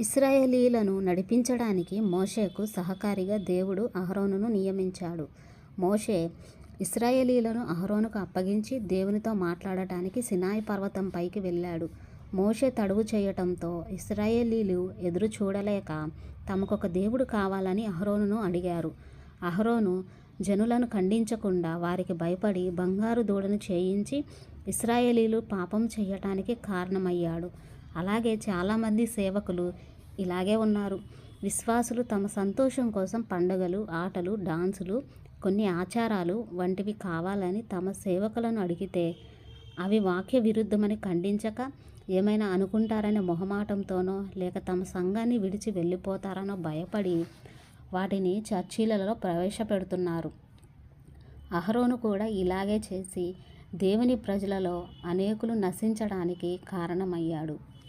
ఇస్రాయేలీలను నడిపించడానికి మోషేకు సహకారిగా దేవుడు అహరోనును నియమించాడు. మోషే ఇస్రాయేలీలను అహరోనుకు అప్పగించి దేవునితో మాట్లాడటానికి సినాయి పర్వతం పైకి వెళ్ళాడు. మోషే తడువు చేయటంతో ఇస్రాయేలీలు ఎదురు చూడలేక తమకొక దేవుడు కావాలని అహరోనును అడిగారు. అహరోను జనులను ఖండించకుండా వారికి భయపడి బంగారు దూడను చేయించి ఇస్రాయేలీలు పాపం చేయటానికి కారణమయ్యాడు. అలాగే చాలామంది సేవకులు ఇలాగే ఉన్నారు. విశ్వాసులు తమ సంతోషం కోసం పండగలు, ఆటలు, డాన్సులు, కొన్ని ఆచారాలు వంటివి కావాలని తమ సేవకులను అడిగితే అవి వాక్య విరుద్ధమని ఖండించక ఏమైనా అనుకుంటారనే మొహమాటంతోనో లేక తమ సంఘాన్ని విడిచి వెళ్ళిపోతారనో భయపడి వాటిని చర్చీలలో ప్రవేశపెడుతున్నారు. అహరోను కూడా ఇలాగే చేసి దేవుని ప్రజలలో అనేకులు నశించడానికి కారణమయ్యాడు.